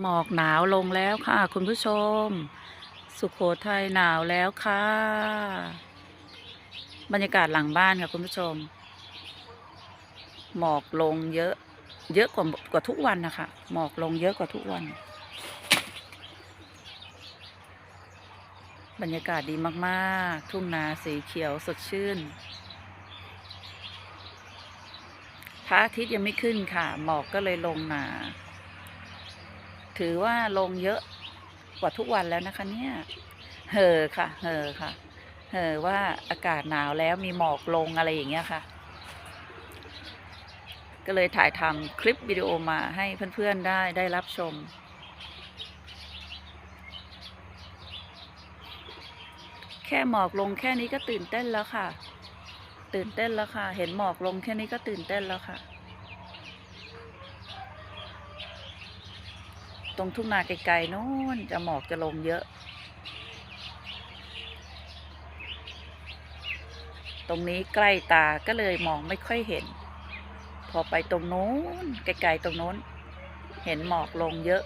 หมอกหนาวลงแล้วค่ะ คุณผู้ชม สุขโขทัยหนาวแล้วค่ะ บรรยากาศหลังบ้านค่ะคุณผู้ชม หมอกลงเยอะ เยอะกว่ากว่าทุกวันนะคะ หมอกลงเยอะกว่าทุกวัน บรรยากาศดีมากๆ ทุ่งนาสีเขียวสดชื่นพระอาทิตย์ยังไม่ขึ้นค่ะ หมอกก็เลยลงหนา ถือว่าลงเยอะกว่าทุกวันแล้วนะคะ เนี่ยเห่อค่ะเห่อค่ะเห่อว่าอากาศหนาวแล้วมีหมอกลงอะไรอย่างเงี้ยค่ะ ก็เลยถ่ายทำคลิปวิดีโอมาให้เพื่อนๆได้ได้รับชมแค่หมอกลงแค่นี้ก็ตื่นเต้นแล้วค่ะ ตื่นเต้นแล้วค่ะ เห็นหมอกลงแค่นี้ก็ตื่นเต้นแล้วค่ะ ตรงทุ่งนาไกลๆนู้นจะหมอกจะลงเยอะ ตรงนี้ใกล้ตาก็เลยมองไม่ค่อยเห็น พอไปตรงโน้นไกลๆตรงโน้น เห็นหมอกลงเยอะ